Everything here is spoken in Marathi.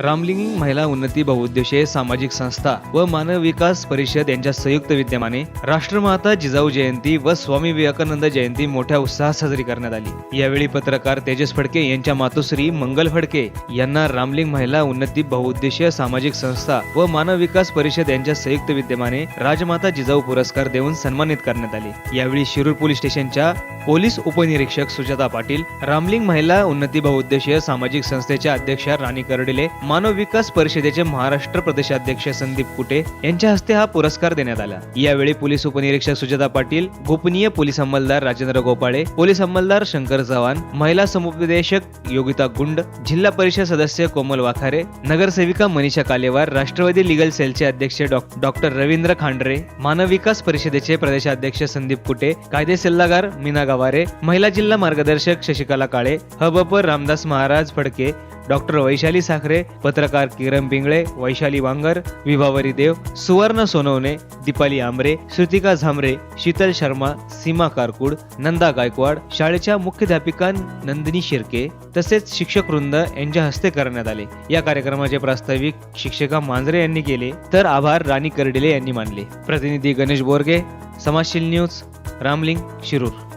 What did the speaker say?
रामलिंग महिला उन्नती बहुउद्देशीय सामाजिक संस्था व मानव विकास परिषद यांच्या संयुक्त विद्यमाने राष्ट्रमाता जिजाऊ जयंती व स्वामी विवेकानंद जयंती मोठ्या उत्साहात साजरी करण्यात आली. यावेळी पत्रकार तेजस फडके यांच्या मातोश्री मंगल फडके यांना रामलिंग महिला उन्नती बहुउद्देशीय सामाजिक संस्था व मानव विकास परिषद यांच्या संयुक्त विद्यमाने राजमाता जिजाऊ पुरस्कार देऊन सन्मानित करण्यात आले. यावेळी शिरूर पोलीस स्टेशनच्या पोलीस उपनिरीक्षक सुजाता पाटील रामलिंग महिला उन्नती बहुउद्देशीय सामाजिक संस्थेच्या अध्यक्षा राणी कर्डिले मानव विकास परिषदेचे महाराष्ट्र प्रदेशाध्यक्ष संदीप कुटे यांच्या हस्ते हा पुरस्कार देण्यात आला. यावेळी पोलीस उपनिरीक्षक सुजाता पाटील गोपनीय पोलीस अंमलदार राजेंद्र गोपाळे पोलीस अंमलदार शंकर चव्हाण महिला समुपदेशक योगिता गुंड जिल्हा परिषद सदस्य कोमल वाखारे नगरसेविका मनीषा कालेवार राष्ट्रवादी लिगल सेलचे अध्यक्ष डॉ- डॉक्टर रवींद्र खांडरे मानव विकास परिषदेचे प्रदेशाध्यक्ष संदीप कुटे कायदे सल्लागार मीना गवारे महिला जिल्हा मार्गदर्शक शशिकला काळे हबपर रामदास महाराज फडके डॉक्टर वैशाली साखरे पत्रकार किरण पिंगळे वैशाली वांगर विभावरी देव सुवर्ण सोनवणे दीपाली आंबरे श्रुतिका झांबरे शीतल शर्मा सीमा कारकुड नंदा गायकवाड शाळेच्या मुख्याध्यापिका नंदिनी शिर्के तसेच शिक्षक वृंद यांच्या हस्ते करण्यात आले. या कार्यक्रमाचे प्रास्ताविक शिक्षिका मांजरे यांनी केले तर आभार राणी कर्डिले यांनी मानले. प्रतिनिधी गणेश बोरगे समाजशील न्यूज रामलिंग शिरूर.